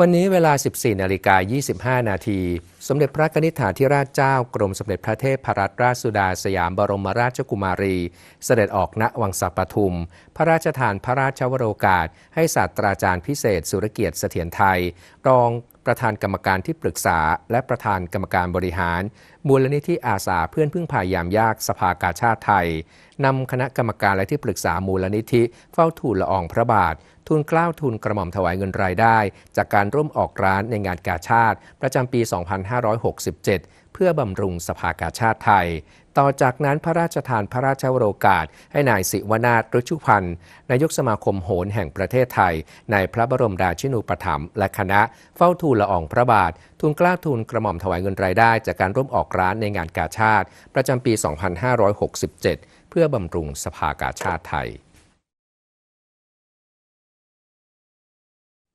วันนี้เวลา 14 นาฬิกา 25 นาที สมเด็จพระนิธิฐาธิราชเจ้า กรมสมเด็จพระเทพรัตนราชสุดาสยามบรมราชกุมารี เสด็จออกณวังสัปทุม พระราชทานพระราชวโรกาส ให้ศาสตราจารย์พิเศษ สุรเกียรติเสถียรไทย รองประธานกรรมการที่ปรึกษา และประธานกรรมการบริหาร มูลนิธิอาสาเพื่อนพึ่งพายามยากสภากาชาติไทยนำคณะกรรมการและที่ปรึกษามูลนิธิเฝ้าทูลละอองพระบาท ทุนกล้าวทุนกระหม่อมถวายเงินรายได้ จากการร่วมออกร้านในงานกาชาติประจำปี 2567 เพื่อบำรุงสภากาชาติไทย ต่อจากนั้นพระราชทานพระราชวโรกาส ให้นายสิวนาถรุชุพันธ์นายกสมาคมโหรแห่งประเทศไทย ในพระบรมราชินูปถัมภ์และคณะเฝ้าทูลละอองพระบาท ทุนกล้าทุนกระหม่อมถวายเงินรายได้ จากการร่วมออกร้านในงานกาชาติ ประจำปี 2567 เพื่อบำรุงสภากาชาติไทย